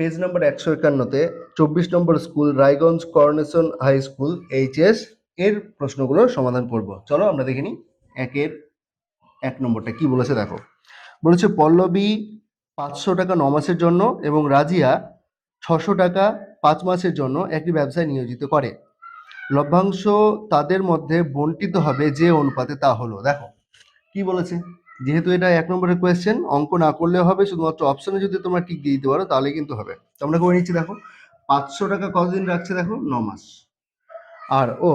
Page number একশো একান্নতে চব্বিশ নম্বর school, Raiganj coronation high school HS এর প্রশ্নগুলোর সমাধান করব। চলো আমরা দেখে নিই একের এক নম্বরটা কি বলেছে, দেখো। বলেছে, পল্লবী পাঁচশো টাকা ন মাসের জন্য এবং রাজিয়া ছশো টাকা পাঁচ মাসের জন্য একটি ব্যবসায় নিয়োজিত করে। লভ্যাংশ তাদের মধ্যে বন্টিত হবে যে অনুপাতে তা হলো। দেখো, কি বলেছে? যেহেতু এটা এক নম্বরের কোয়েশ্চেন অঙ্ক না করলেও হবে, শুধুমাত্র অপশনে যদি তোমরা ঠিক দিয়ে দিতে পারো, তাহলে কিন্তু হবে। তো আমরা করে নিচ্ছি, দেখো, পাঁচশো টাকা কতদিন রাখছে, দেখো, ন মাস। আর ও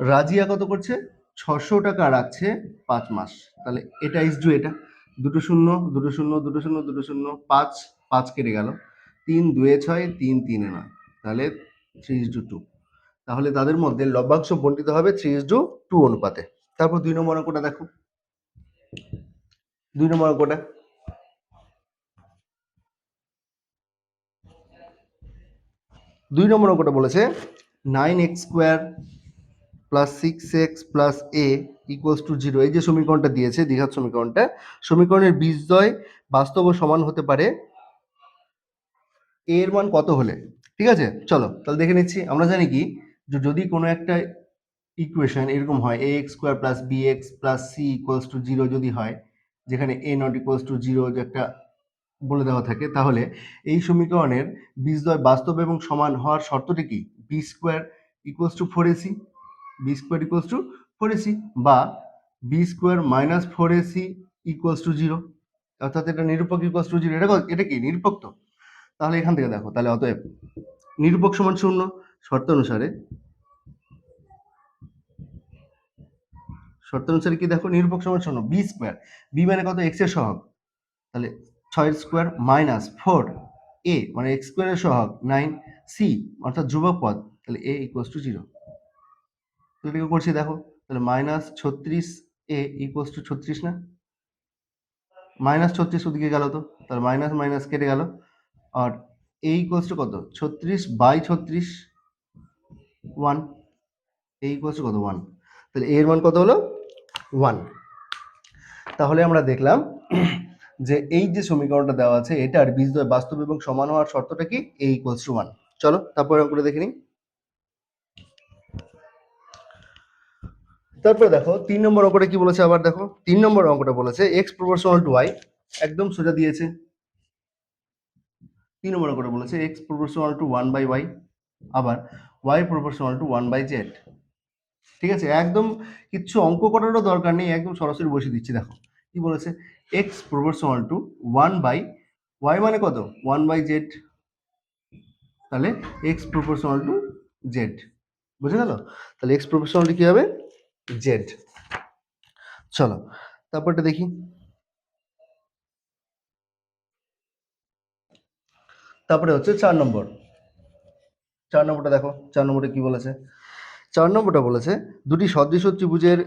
রাজিয়া কত করছে? ছশো টাকা রাখছে পাঁচ মাস। তাহলে এটা ইস ডু এটা। দুটো শূন্য দুটো শূন্য দুটো শূন্য দুটো শূন্য, পাঁচ পাঁচ কেটে গেল। তিন, দুয়ে ছয়, তিন, তিনে নয়। তাহলে থ্রি ইস ডু টু তাহলে তাদের মধ্যে লভ্যাংশ বন্টিত হবে থ্রি ইস ডু টু অনুপাতে। তারপর দুই নম্বর অঙ্কটা দেখো। দুই নম্বর অঙ্কটা। দুই নম্বর অঙ্কটা বলেছে nine x square plus six x plus a equals to zero এই যে সমীকরণটা দিয়েছে, দ্বিঘাত সমীকরণটা, সমীকরণের বীজদ্বয় বাস্তব সমান হতে পারে এ এর মান কত হলে? ঠিক আছে? চলো, তাহলে দেখে নিচ্ছি। আমরা জানি কি, যে যদি কোনো একটা ইকুয়েশন এরকম হয় a x square plus b x plus c equals to zero যদি হয় যেখানে a not equals to zero যে একটা বলে দেওয়া থাকে, তাহলে এই সমীকরণের বীজদ্বয় বাস্তব এবং সমান হওয়ার শর্তটি কি? B square equals to four ac b square equals to four ac বা b square minus four ac equals to zero অর্থাৎ এটা নিরূপক ইকুয়ালস টু জিরো এটা এটা কি, নিরূপক তো? তাহলে এখান থেকে দেখো, তাহলে অতএব নিরূপক সমান শূন্য শর্ত অনুসারে শর্ত অনুসারে কি দেখো? নিরূপক সমান শূন্য বি স্কোয়ার বি মানে কত? এক্সের সহগ। তাহলে ছয় স্কোয়ার মাইনাস ফোর এ মানে এক্স স্কোয়ারের সহগ নাইন সি অর্থাৎ ধ্রুবক পদ। তাহলে এ ইকুয়ালস টু জিরো এটাকে করছি দেখো। তাহলে মাইনাস ছত্রিশ এ ইকুয়ালস টু ছত্রিশ না? মাইনাস ছত্রিশ ওদিকে গেল তো। তাহলে মাইনাস মাইনাস কেটে গেল। আর এ ইকুয়ালস টু কত? ছত্রিশ বাই ছত্রিশ ওয়ান এ ইকুয়ালস টু কত? ওয়ান তাহলে এর মান কত হলো? ওয়ান তাহলে আমরা দেখলাম যে এই যে সমীকরণটা দেওয়া আছে এটার বীজদ্বয় বাস্তব এবং সমান হওয়ার শর্তটা কি? এ ইকুয়ালস টু ওয়ান চলো, তারপরে অঙ্কটা দেখে নিই। তারপরে দেখো, তিন নম্বর অঙ্কটা কি বলেছে আবার দেখো? তিন নম্বর অঙ্কটা বলেছে এক্স প্রপোর্শনাল টু ওয়াই একদম সোজা দিয়েছে। তিন নম্বর অঙ্কটা বলেছে x proportional to one by y আবার y proportional to one by z ঠিক আছে? একদম কিচ্ছু অঙ্ক করারও দরকার নেই, একদম সরাসরি বসে দিচ্ছি, দেখো। কি বলেছে? X proportional to one by y মানে কত? ওয়ান বাই জেড তাহলে এক্স প্রপোর্শনাল টু জেড বুঝে গেল? তাহলে এক্স প্রপোর্শনাল কি হবে? জেড চলো, তারপরটা দেখি। তারপরে হচ্ছে চার নম্বর। চার নম্বরটা দেখো, চার নম্বরটা কি বলেছে? চার নম্বরটা বলেছে, দুটি সদৃশ ত্রিভুজের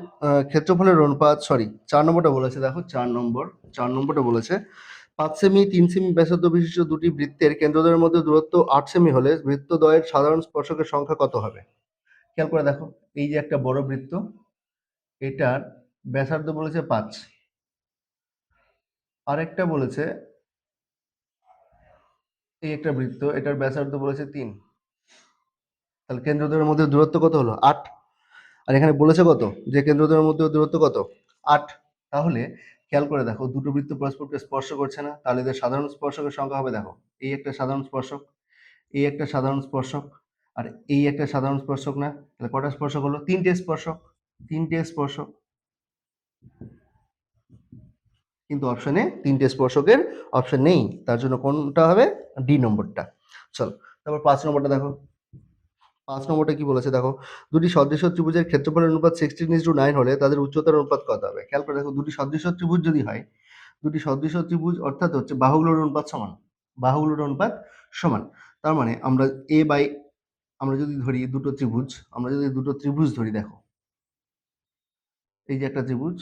ক্ষেত্রফলের অনুপাত সরি চার নম্বরটা বলেছে, দেখো চার নম্বর, চার নম্বরটা বলেছে, পাঁচ সেমি, তিন সেমি ব্যাসার্ধ বিশিষ্ট দুটি বৃত্তের কেন্দ্রদ্বয়ের মধ্যে দূরত্ব আট সেমি হলে বৃত্তদ্বয়ের সাধারণ স্পর্শকের সংখ্যা কত হবে? খেয়াল করে দেখো, এই যে একটা বড় বৃত্ত, এটার ব্যাসার্ধ বলেছে পাঁচ। আরেকটা বলেছে, এই একটা বৃত্ত, এটার ব্যাসার্ধ বলেছে তিন। তাহলে কেন্দ্রদ্বয়ের মধ্যে দূরত্ব কত হলো? আট। আর এখানে বলেছে কত? যে কেন্দ্রদ্বয়ের মধ্যে দূরত্ব কত? আট। তাহলে খেয়াল করে দেখো, দুটো বৃত্ত পরস্পরকে স্পর্শ করছে না, তাহলে এদের সাধারণ স্পর্শকের সংখ্যা হবে দেখো, এই একটা সাধারণ স্পর্শক, এই একটা সাধারণ স্পর্শক, আর এই একটা সাধারণ স্পর্শক না, তাহলে কটা স্পর্শক হলো? তিনটে স্পর্শক তিনটে স্পর্শক। কিন্তু অপশনে তিনটে স্পর্শকের অপশন নেই, তার জন্য কোনটা হবে? ডি নম্বরটা চলো, তারপর পাঁচ নম্বরটা দেখো। পাঁচ নম্বরটা কি বলেছে? দেখো, দুটি সদৃশ ত্রিভুজের ক্ষেত্রফলের অনুপাত সিক্সটিন ইস টু নাইন হলে তাদের উচ্চতার অনুপাত কত হবে? খেয়াল করে দেখো, দুটি সদৃশ ত্রিভুজ যদি হয়, দুটি সদৃশ ত্রিভুজ অর্থাৎ হচ্ছে বাহুগুলোর অনুপাত সমান, বাহুগুলোর অনুপাত সমান। তার মানে আমরা এ বাই আমরা যদি ধরি দুটো ত্রিভুজ, আমরা যদি দুটো ত্রিভুজ ধরি, দেখো, এই যে একটা ত্রিভুজ,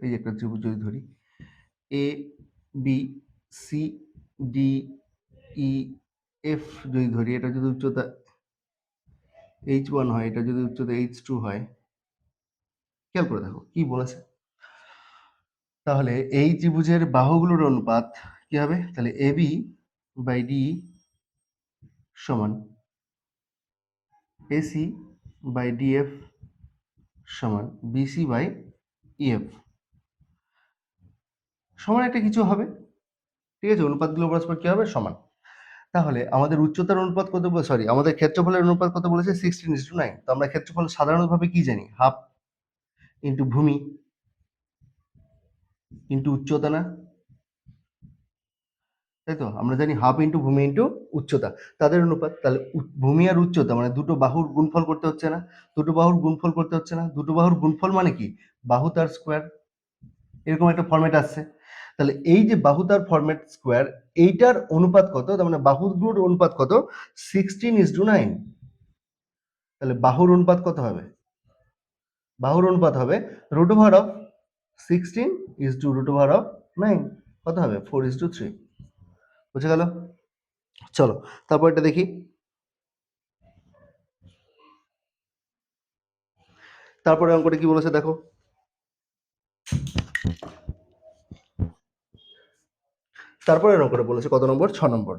এই যে একটা ত্রিভুজ যদি ধরি A B C D E F যদি ধরি, এটা যদি উচ্চতা এইচ ওয়ান হয়, এটা যদি উচ্চতা এইচ টু হয়, খেয়াল করে দেখো, কি বলেছে? তাহলে এই ত্রিভুজের বাহুগুলোর অনুপাত কি হবে? তাহলে এ বি বাই ডি সমান এসি বাই ডিএফ সমান বিসি বাই ইএফ সমান একটা কিছু হবে, ঠিক আছে? অনুপাতগুলো পরস্পর কি হবে? সমান। তাহলে আমাদের উচ্চতার অনুপাত কত সরি আমাদের ক্ষেত্রফলের অনুপাত কত বলেছে? সিক্সটিন ইস টু নাইন তো আমরা ক্ষেত্রফল সাধারণভাবে কি জানি? হাফ ইন্টু ভূমি ইন্টু উচ্চতা না? তাই তো? আমরা জানি হাফ ইন্টু ভূমি ইন্টু উচ্চতা। তাদের অনুপাত, তাহলে ভূমি আর উচ্চতা মানে দুটো বাহুর গুণফল করতে হচ্ছে না? দুটো বাহুর গুণফল করতে হচ্ছে না? দুটো বাহুর গুণফল মানে কি? বাহু তার স্কোয়ার এরকম একটা ফর্মেট আসছে। তাহলে এই যে বাহু তার ফর্মেট স্কোয়ার এইটার অনুপাত কত? তার মানে বাহুগুলোর অনুপাত কত? সিক্সটিন ইস টু নাইন তাহলে বাহুর অনুপাত কত হবে? বাহুর অনুপাত হবে root over of sixteen is to root over of nine কত হবে? ফোর ইস টু থ্রি বুঝে গেল? চলো, তারপর এটা দেখি। তারপরে অঙ্কটা কি বলেছে দেখো? তারপরে অঙ্কটা বলেছে, কত নম্বর? ছ নম্বর।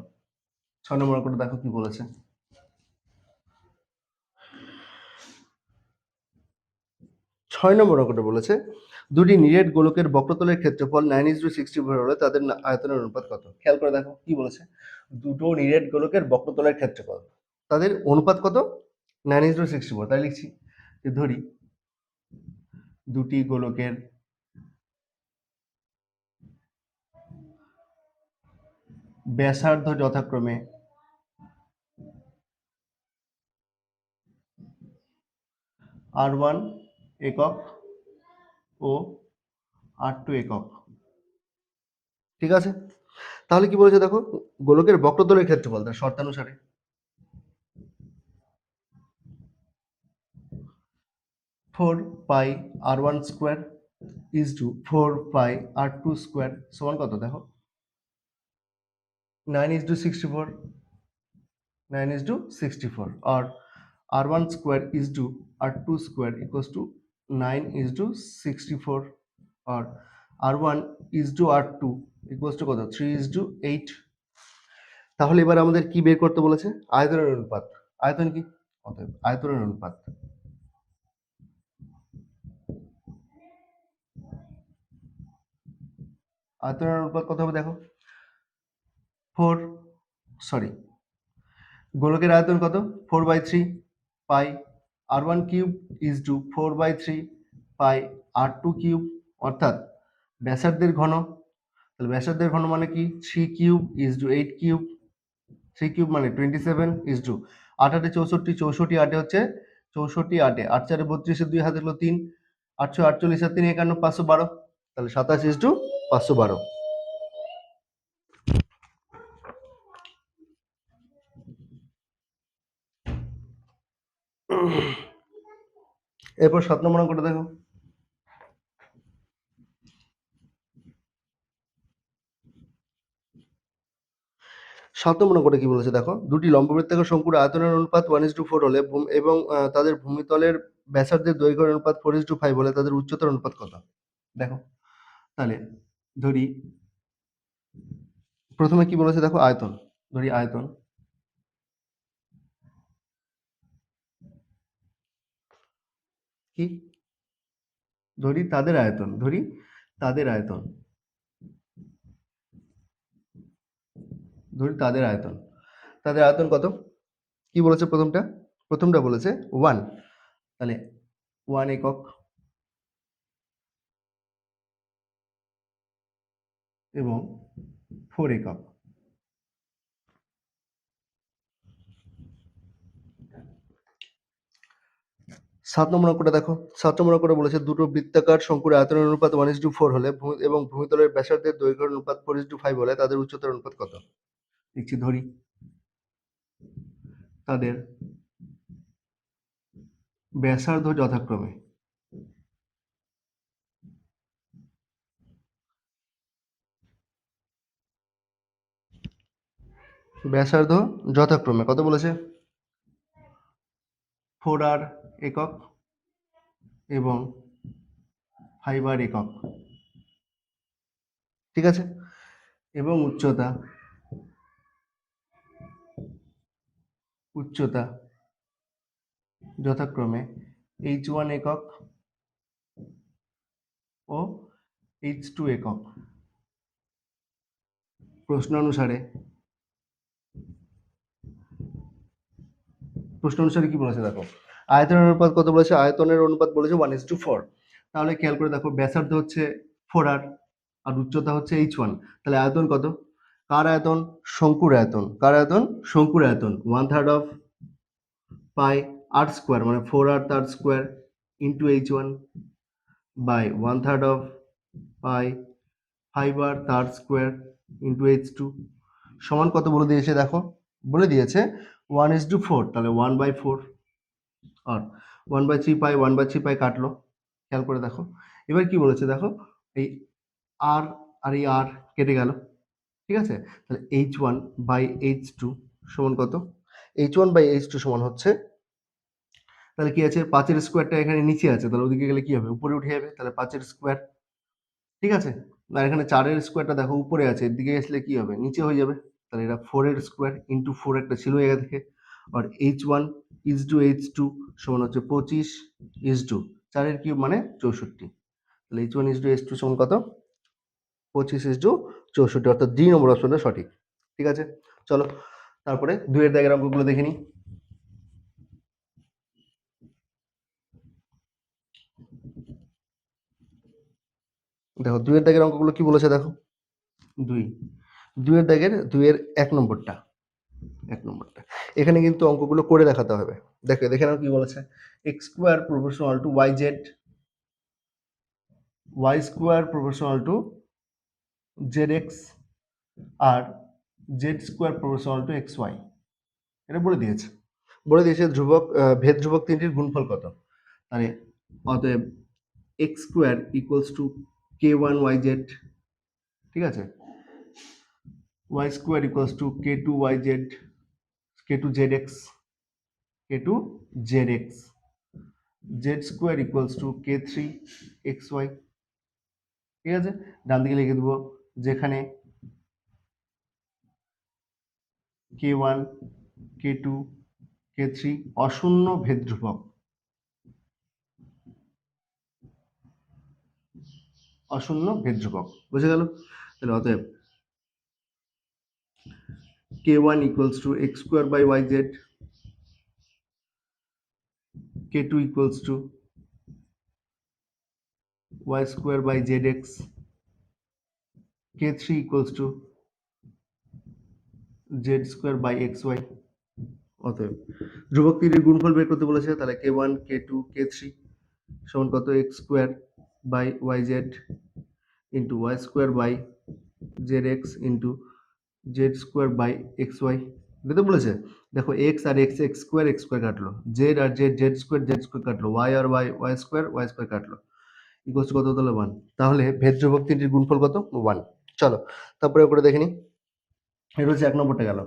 ছ নম্বর অঙ্কটা দেখো কি বলেছে। ছয় নম্বর অঙ্কটা বলেছে, দুটি নিরেট গোলকের বক্রতলের ক্ষেত্রফল nine is to sixty four হলে তাদের আয়তনের অনুপাত কত? খেয়াল করে দেখো কি বলেছে। দুটো নিরেট গোলকের বক্রতলের ক্ষেত্রফল, তাদের অনুপাত কত? Nine is to sixty four তাই লিখছি। যে ধরি, দুটি গোলকের ব্যাসার্ধ যথাক্রমে আর ওয়ান একক ও আর টু একক। ঠিক আছে? তাহলে কি বলেছে দেখো? গোলকের বক্রতলের ক্ষেত্রফল, তার শর্তানুসারে। Four pi r one square is to four pi r two square সমান কত দেখো? Nine is to sixty four, nine is to sixty four, R r one square is to, r two square equals to nine is to sixty four, R r one is to r two equals to কত? Three is to eight. তাহলে এবার আমাদের কি বের করতে বলেছে? আয়তনের অনুপাত। আয়তন কি? অতএব আয়তনের অনুপাত। আয়তনের অনুপাত কত হবে দেখো? ফোর, সরি, গোলকের আয়তন কত? Four by three pi r one cube is to four by three pi r two cube. অর্থাৎ ব্যাসার্ধের ঘন, তাহলে ব্যাসার্ধের ঘন মানে কি? Three cube is to eight cube. Three cube মানে টোয়েন্টি সেভেন ইজ টু আট আটে চৌষট্টি চৌষট্টি আটে হচ্ছে চৌষট্টি আটে। আট চারে বত্রিশে দুই হাতে হলো তিন, আটশো আটচল্লিশ আর তিন একান্ন, পাঁচশো বারো। তাহলে সাতাশ ইজ টু পাঁচশো বারো। এরপর সাত নম্বর অঙ্কটা দেখো। সাত নম্বর অঙ্কটা কি বলেছে দেখো? দুটি লম্ববৃত্তাকার শঙ্কুর আয়তনের অনুপাত ওয়ান ইস টু ফোর হলে এবং তাদের ভূমিতলের ব্যাসার্ধের দৈর্ঘ্যের অনুপাত ফোর ইস টু ফাইভ হলে তাদের উচ্চতার অনুপাত কত? দেখো। তাহলে ধরি, প্রথমে কি বলেছে দেখো? আয়তন। ধরি আয়তন। কি? ধরি তাদের আয়তন, ধরি তাদের আয়তন। ধরি তাদের আয়তন। তাদের আয়তন কত? কি বলেছে প্রথমটা? প্রথমটা বলেছে ওয়ান তাহলে ওয়ান একক এবং ফোর একক। সাত নম্বর অঙ্কটা দেখো। সাত নম্বর অঙ্কটা বলেছে, দুটো বৃত্তাকার শঙ্কুর আয়তনের অনুপাত ওয়ান ইস টু ফোর হলে এবং ভূমিতলের ব্যাসার্ধের দৈর্ঘ্যের অনুপাত ফোর ইস টু ফাইভ হলে তাদের উচ্চতার অনুপাত কত? লিখছি ধরি। তাদের ব্যাসার্ধ যথাক্রমে। ব্যাসার্ধ যথাক্রমে, কত বলেছে? ফোর আর একক এবং ফাইভ আর একক। ঠিক আছে? এবং উচ্চতা উচ্চতা যথাক্রমে এইচ ওয়ান একক ও এইচ টু একক। প্রশ্ন অনুসারে প্রশ্ন অনুসারে কি বলেছে দেখো? আয়তনের অনুপাত কত বলেছে? আয়তনের অনুপাত বলেছে ওয়ান ইস টু ফোর তাহলে খেয়াল করে দেখো, ব্যাসার্ধ হচ্ছে ফোর আর আর উচ্চতা হচ্ছে এইচ ওয়ান তাহলে আয়তন কত? কার আয়তন? শঙ্কুর আয়তন। কার আয়তন? শঙ্কুর আয়তন। One third of pi r square মানে ফোর আর তার square into h one by one third of pi five আর তার স্কোয়ার ইন্টু এইচ টু সমান কত বলে দিয়েছে দেখো? বলে দিয়েছে ওয়ান ইস টু ফোর তাহলে one by four R one by three pi one by three pi কাটলো। খেয়াল করে দেখো। এবার কি বলেছে দেখো? এই আর আর এই আর কেটে গেল। ঠিক আছে? তাহলে h one by h two সমান কত? H one by h two সমান হচ্ছে, তাহলে কি আছে? পাঁচের স্কোয়ারটা এখানে নিচে আছে, তাহলে ওদিকে গেলে কি হবে? উপরে উঠে যাবে, তাহলে পাঁচের স্কোয়ার ঠিক আছে? আর এখানে চারের স্কোয়ারটা দেখো, উপরে আছে, এদিকে আসলে কি হবে? নিচে হয়ে যাবে। তাহলে এটা ফোর এর স্কোয়ার ইন্টু ফোর একটা ছিল এখান থেকে। আর h one is to h two সমান হচ্ছে পঁচিশ ইজ টু চারের কিউব মানে চৌষট্টি। তাহলে h one is to h two সমান কত? পঁচিশ ইজ টু চৌষট্টি, অর্থাৎ ডি নম্বর অপশনটা সঠিক। ঠিক আছে? চলো, তারপরে দুইয়ের দাগের অঙ্কগুলো দেখে নিই। দেখো, দুইয়ের দাগের অঙ্কগুলো কি বলেছে দেখো? দুই। দুইয়ের দাগের দুইয়ের এক নম্বরটা। এক নম্বরটা। এখানে কিন্তু অঙ্কগুলো করে দেখাতে হবে। দেখো, দেখে নাও কি বলেছে। X square professional to y z y square professional to z x R z square professional to x y এটা বলে দিয়েছে। বলে দিয়েছে ধ্রুবক ভেদ ধ্রুবক তিনটির গুণফল কত? মানে অতএব x square equals to k one y z ঠিক আছে? K two z x k two z x z square equals to k three x y ঠিক আছে? ডান দিকে লিখে দেবো, যেখানে k one k two k three অশূন্য ভেদ ধ্রুবক অশূন্য ভেদ ধ্রুবক বুঝে গেল? তাহলে অতএব k one equals to x square by y z k two equals to y square by z x k three equals to z square by x y অতএব ধ্রুবক তিনের গুণফল বের করতে বলেছে, তাহলে k one k two k three সমান কত? X square by y z into y square by z x into z square by x y এটা তো বলেছে। দেখো এক্স আর x x square x square কাটলো। জেড আর z z square z square কাটলো। Y আর y y square y square কাটলো। Equals কত তাহলে one তাহলে ভেদ ধ্রুবক তিনটির গুণফল কত? ওয়ান চলো, তারপরে করে দেখে নি। এটা হচ্ছে এক নম্বরটা গেল।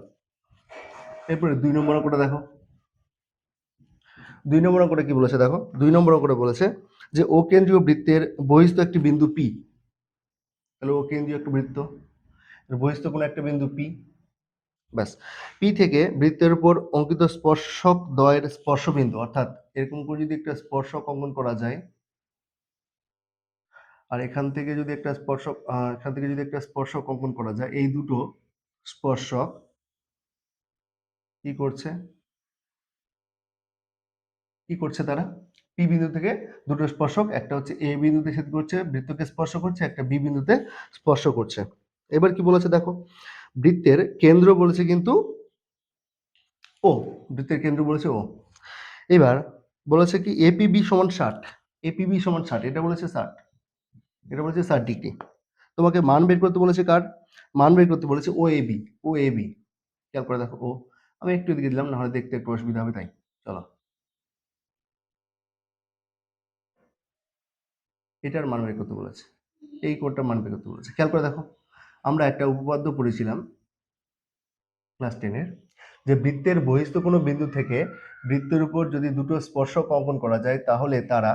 এরপরে দুই নম্বর অঙ্কটা দেখো। দুই নম্বর অঙ্কটা কি বলেছে দেখো? দুই নম্বর অঙ্কটা বলেছে যে ও কেন্দ্রীয় বৃত্তের বহিস্থ একটি বিন্দু পি তাহলে ও কেন্দ্রীয় একটা বৃত্ত। বহিস্থ কোনো একটা বিন্দু পি ব্যাস। পি থেকে বৃত্তের উপর অঙ্কিত স্পর্শক দ্বয়ের স্পর্শবিন্দু, অর্থাৎ এরকম করে যদি একটা স্পর্শক অঙ্কন করা যায়, আর এখান থেকে যদি একটা স্পর্শক এখান থেকে যদি একটা স্পর্শক অঙ্কন করা যায়, এই দুটো স্পর্শক কি করছে? কি করছে তারা? পি বিন্দু থেকে দুটো স্পর্শক, একটা হচ্ছে এ বিন্দুতে ছেদ করছে, বৃত্তকে স্পর্শ করছে, একটা বি বিন্দুতে স্পর্শ করছে। এবার কি বলেছে দেখো, বৃত্তের কেন্দ্র বলেছে কিন্তু ও, বৃত্তের কেন্দ্র বলেছে ও। এবার বলেছে কি এপিবি সমান ষাট এপিবি সমান ষাট, এটা বলেছে ষাট, এটা বলেছে ষাট ডিগ্রি। তোমাকে মান বের করতে বলেছে কার? মান বের করতে বলেছে ও এবি ও এবি খেয়াল করে দেখো, ও, আমি একটু এদিকে দিলাম না হলে দেখতে একটু অসুবিধা হবে, তাই। চলো। এটার মান বের করতে বলেছে, এই কোডটার মান বের করতে বলেছে। খেয়াল করে দেখো। আমরা একটা উপপাদ্য পড়েছিলাম ক্লাস টেনের যে বৃত্তের বহিস্থ কোনো বিন্দু থেকে বৃত্তের উপর যদি দুটো স্পর্শক অঙ্কন করা যায়, তাহলে তারা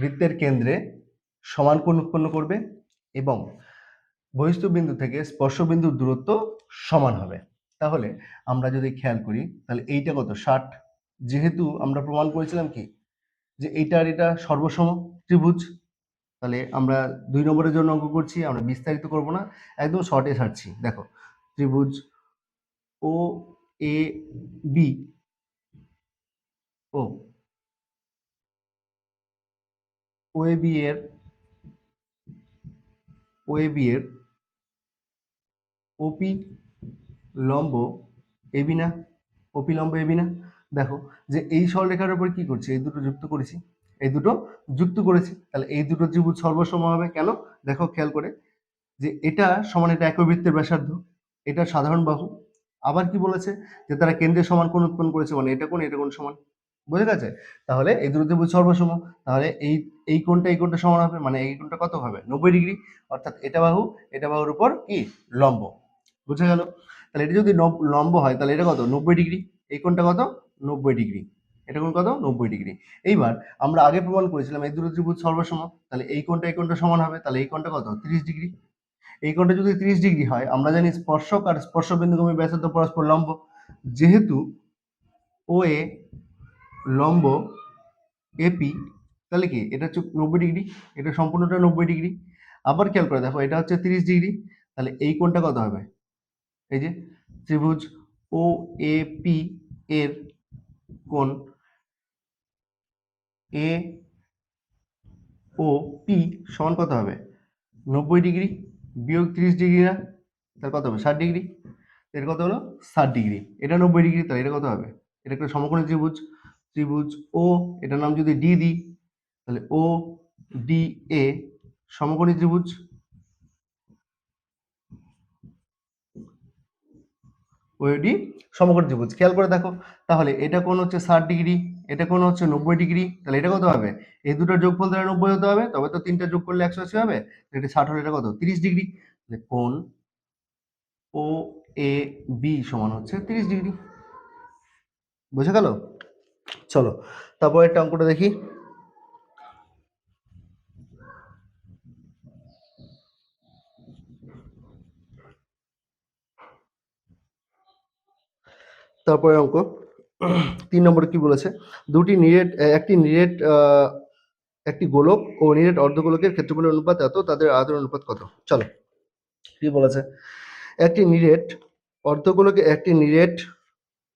বৃত্তের কেন্দ্রে সমান কোণ উৎপন্ন করবে এবং বহিস্থ বিন্দু থেকে স্পর্শ বিন্দুর দূরত্ব সমান হবে। তাহলে আমরা যদি খেয়াল করি, তাহলে এইটা কত? ষাট। যেহেতু আমরা প্রমাণ করেছিলাম কি? যে এইটা আর এটা সর্বসম ত্রিভুজ। তাহলে আমরা দুই নম্বরের জন্য অঙ্ক করছি, আমরা বিস্তারিত করব না, একদম শর্টে সারছি দেখো, ত্রিভুজ O, A, B. O. O, A, B এর, ও, এ, বি এর, ওপি লম্ব এবি না? ওপি লম্ব এবি না? দেখো, যে এই সরলরেখার উপর কি করছি? এই দুটো যুক্ত করেছি। এই দুটো যুক্ত করেছি। তাহলে এই দুটো ত্রিভুজ সর্বসম হবে কেন? দেখো, খেয়াল করে যে এটা সমান এটা একই বৃত্তের ব্যাসার্ধ, এটা সাধারণ বাহু। আবার কি বলেছে? যে তারা কেন্দ্রের সমান কোণ উৎপন্ন করেছে মানে এটা কোন এটা কোণ সমান। বুঝে গেছে? তাহলে এই দুটো ত্রিভুজ সর্বসম, তাহলে এই এই কোণটা এই কোণটা সমান হবে মানে এই কোণটা কত হবে? নব্বই ডিগ্রি। অর্থাৎ এটা বাহু, এটা বাহুর উপর কি? লম্ব। বুঝে গেল? তাহলে এটা যদি লম্ব হয়, তাহলে এটা কত? নব্বই ডিগ্রি। এই কোণটা কত? নব্বই ডিগ্রি। এটা কোন কত নব্বই ডিগ্রি। এইবার আমরা আগে প্রমাণ করেছিলাম এই দুটো ত্রিভুজ সর্বসম তাহলে এই কোণটা এই কোণটা সমান হবে, তাহলে এই কোণটা কত? তিরিশ ডিগ্রি। এই কোণটা যদি তিরিশ ডিগ্রি হয়, আমরা জানি স্পর্শক আর স্পর্শ বিন্দুগমী ব্যাসার্ধ পরস্পর লম্ব। যেহেতু ও এ লম্ব এপি তাহলে কি? এটা হচ্ছে নব্বই ডিগ্রি, এটা সম্পূর্ণটা নব্বই ডিগ্রি। আবার খেয়াল করে দেখো, এটা হচ্ছে তিরিশ ডিগ্রি, তাহলে এই কোণটা কত হবে? এই যে ত্রিভুজ ও এ পি এর কোণ এ ও পি সমান কত হবে? নব্বই ডিগ্রি বিয়োগ তিরিশ ডিগ্রি না? তার কত হবে? ষাট ডিগ্রি। এর কত হলো? ষাট ডিগ্রি। এটা নব্বই ডিগ্রি, তাহলে এটা কত হবে? এটা একটা সমকোণী ত্রিভুজ। ত্রিভুজ ও এটার নাম যদি ডি দিই, তাহলে ও ডি এ সমকোণী ত্রিভুজ। ওইডি সমকোণী ত্রিভুজ। খেয়াল করে দেখো। তাহলে এটা কোণ হচ্ছে ষাট ডিগ্রি। এটা কোণ হচ্ছে নব্বই ডিগ্রি, তাহলে এটা কত হবে? এই দুটোর যোগফল তাহলে নব্বই হতে হবে, তবে তো তিনটা যোগ করলে একশো আশি হবে এটা ষাট হলে এটা কত? তিরিশ ডিগ্রি। কোন ও এ বি সমান হচ্ছে তিরিশ ডিগ্রি। বুঝে গেল? চলো তারপর একটা অঙ্কটা দেখি। তারপরে অঙ্ক। তিন নম্বরে কি বলেছে? দুটি নিরেট একটি নিরেট একটি গোলক ও নিরেট অর্ধগোলকের ক্ষেত্রফলের অনুপাত এত, তাদের আয়তন অনুপাত কত? চলো, কি বলেছে? একটি নিরেট অর্ধগোলকে, একটি নিরেট,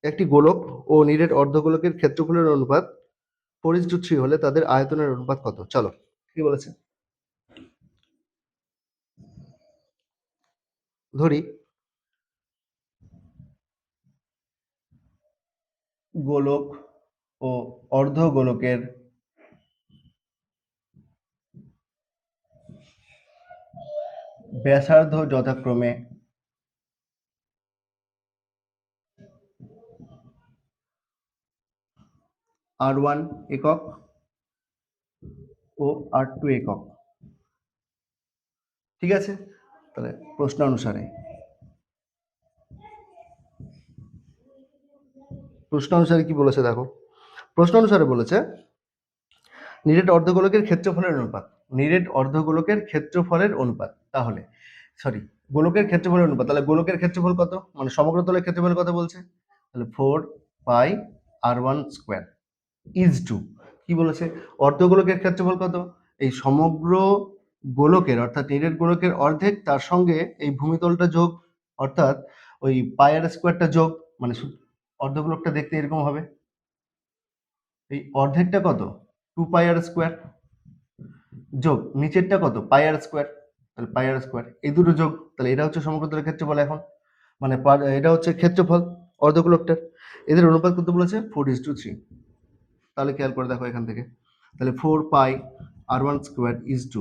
একটি গোলক ও নিরেট অর্ধগোলকের ক্ষেত্রফলের অনুপাত ফোর থ্রি হলে তাদের আয়তনের অনুপাত কত? চলো, কি বলেছে? ধরি গোলক ও অর্ধগোলকের ব্যাসার্ধ যথাক্রমে আর ওয়ান একক ও আর টু একক। ঠিক আছে? তাহলে প্রশ্ন অনুসারে প্রশ্ন অনুসারে কি বলেছে দেখো? প্রশ্ন অনুসারে বলেছে, নিরেট অর্ধগোলকের ক্ষেত্রফলের অনুপাত, নিরেট অর্ধগোলকের ক্ষেত্রফলের অনুপাত, তাহলে সরি গোলকের ক্ষেত্রফলের অনুপাত, তাহলে গোলকের ক্ষেত্রফল কত? মানে সমগ্র তলের ক্ষেত্রফল কত বলছে? তাহলে four pi r one square is to কি বলেছে? অর্ধগোলকের ক্ষেত্রফল কত? এই সমগ্র গোলকের, অর্থাৎ নিরেট গোলকের অর্ধেক, তার সঙ্গে এই ভূমিতলটা যোগ, অর্থাৎ ওই পায়ের স্কোয়ারটা যোগ মানে অর্ধগোলকটা দেখতে এরকম হবে। এই অর্ধেকটা কত? টু পাই আর স্কোয়ার যোগ নিচেরটা কত? পাই আর স্কোয়ার তাহলে পাই আর স্কোয়ার এই দুটো যোগ, তাহলে এটা হচ্ছে সমগ্রতলের ক্ষেত্রফল এখন। মানে এটা হচ্ছে ক্ষেত্রফল অর্ধগোলকটার এদের অনুপাত কত বলেছে? ফোর ইস টু থ্রি তাহলে খেয়াল করে দেখো এখান থেকে। তাহলে four pi r one square is to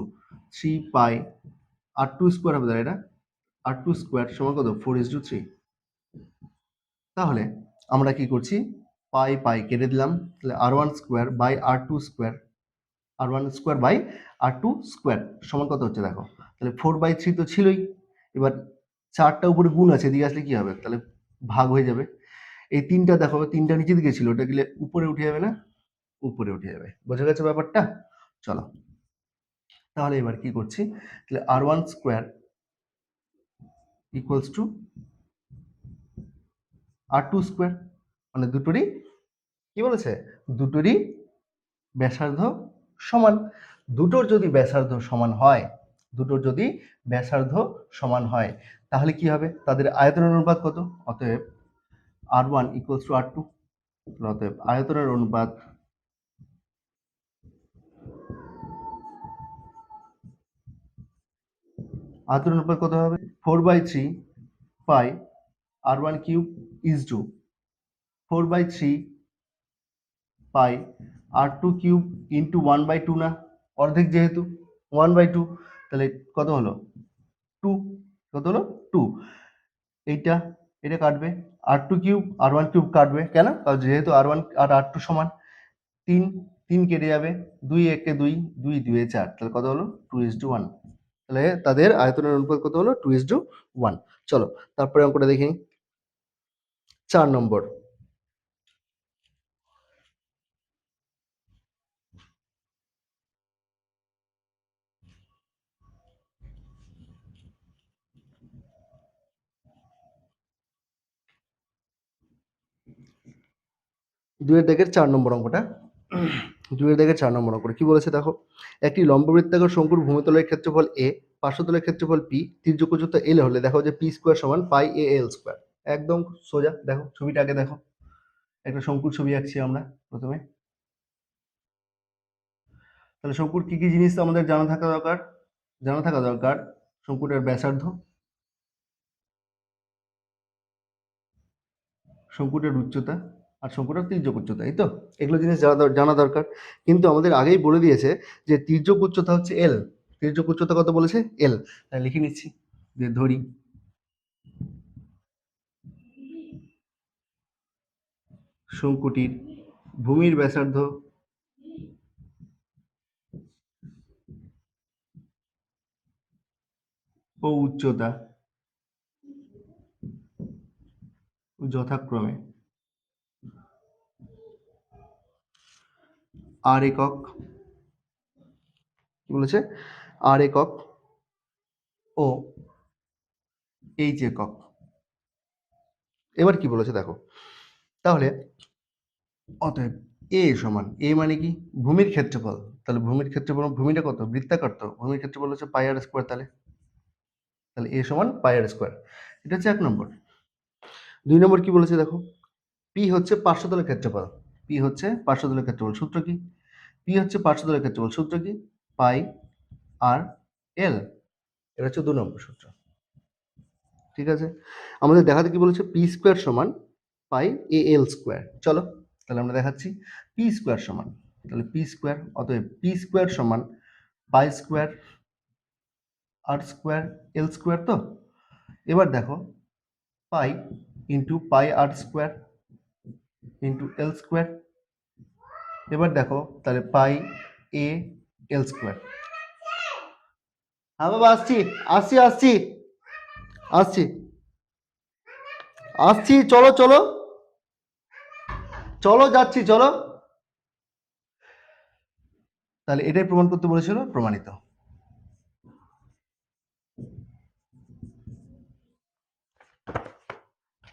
three pi r two square হবে তাহলে এটা। আর টু স্কোয়ার সমান কত? ফোর ইস টু থ্রি তাহলে আমরা কি করছি? পাই পাই কেটে দিলাম। তাহলে r one square by r two square r one square by r two square সমান কত হচ্ছে দেখো? তাহলে ফোর বাই থ্রি তো ছিলই। এবার চারটা উপরে গুণ আছে, এদিকে আসলে কী হবে? তাহলে ভাগ হয়ে যাবে। এই তিনটা দেখো তিনটা নিচে দিকে ছিল, ওটা গেলে উপরে উঠে যাবে না? উপরে উঠে যাবে। বোঝা গেছে ব্যাপারটা? চলো। তাহলে এবার কি করছি? তাহলে r one square equals to r two square মানে দুটোরই, কি বলেছে? দুটোরই ব্যাসার্ধ সমান। দুটোর যদি ব্যাসার্ধ সমান হয়, দুটোর যদি ব্যাসার্ধ সমান হয়, তাহলে কি হবে? তাদের আয়তনের অনুপাত কত? অতএব r one equals to r two অতএব আয়তনের অনুপাত আয়তনের অনুপাত কত হবে? Four by three pi r one cube is to four by three pi r two cube into one by two না অর্ধেক যেহেতু ওয়ান বাই টু তাহলে কত হলো? টু কত হলো? টু এইটা, এটা কাটবে। R two cube r one cube কাটবে। কেন? কারণ যেহেতু আর ওয়ান আর আর টু সমান, তিন তিন কেটে যাবে। দুই একে দুই দুই দুয়ে চার। তাহলে কত হলো? টু ইস টু ওয়ান তাহলে তাদের আয়তনের অনুপাত কত হলো? টু ইস টু ওয়ান চলো, তারপরে অঙ্কটা দেখি নিই। চার নম্বর। দুয়ের দাগের চার নম্বর অঙ্কটা। দুয়ের দাগের চার নম্বর অঙ্কটা। কি বলেছে দেখো? একটি লম্ববৃত্তাকার শঙ্কুর ভূমিতলের ক্ষেত্রফল এ পার্শ্বতলের ক্ষেত্রফল পি তির্যক উচ্চতা এল হলে দেখো যে পি স্কোয়ার সমান পাই এ এল স্কোয়ার একদম সোজা, দেখো, ছবিটা আগে দেখো। একটা শঙ্কুর ছবি আঁকছি আমরা প্রথমে। তাহলে শঙ্কুর কি কি জিনিস আমাদের জানা থাকা দরকার? জানা থাকা দরকার শঙ্কুটার ব্যাসার্ধ। শঙ্কুটার উচ্চতা আর শঙ্কুটার তির্যক উচ্চতা এই তো? এগুলো জিনিস জানা দর- জানা দরকার। কিন্তু আমাদের আগেই বলে দিয়েছে যে তির্যক উচ্চতা হচ্ছে এল তির্যক উচ্চতা কত বলেছে? এল তাই লিখে নিচ্ছি, যে ধরি। শঙ্কুটির ভূমির ব্যাসার্ধ ও উচ্চতা যথাক্রমে আর একক বলেছে? আর একক ও এইচ একক। এবার কি বলেছে দেখো? তাহলে অতএব এ সমান এ মানে কি? ভূমির ক্ষেত্রফল। তাহলে ভূমির ক্ষেত্রফল ভূমিটা কত? বৃত্তাকার তো ভূমির ক্ষেত্রফল হচ্ছে পাই আর স্কোয়ার তাহলে। তাহলে এ সমান পাই আর স্কোয়ার। এটা হচ্ছে এক নম্বর। দুই নম্বর কি বলেছে দেখো? পি হচ্ছে পার্শ্বতলের ক্ষেত্রফল। পি হচ্ছে পার্শ্বতলের ক্ষেত্রফল। সূত্র কি? পি হচ্ছে পার্শ্বতলের ক্ষেত্রফল। সূত্র কি? পাই আর এল এটা হচ্ছে দু নম্বর সূত্র। ঠিক আছে? আমাদের দেখাতে কি বলেছে? পি স্কোয়ার সমান পাই এ এল স্কোয়ার। চলো, তাহলে আমরা দেখাচ্ছি পি স্কোয়ার সমান। তাহলে পি স্কোয়ার, অতএব পি স্কোয়ার সমান pi square r square l square তো? এবার দেখো, pi into pi r square into l square. এবার দেখো, তাহলে পাই এ এল স্কোয়ার। হ্যাঁ বাবা, আসছি আসছি আসছি আসছি। আসছি, চলো চলো। চলো যাচ্ছি চলো। তাহলে এটাই প্রমাণ করতে বলেছিল প্রমাণিত।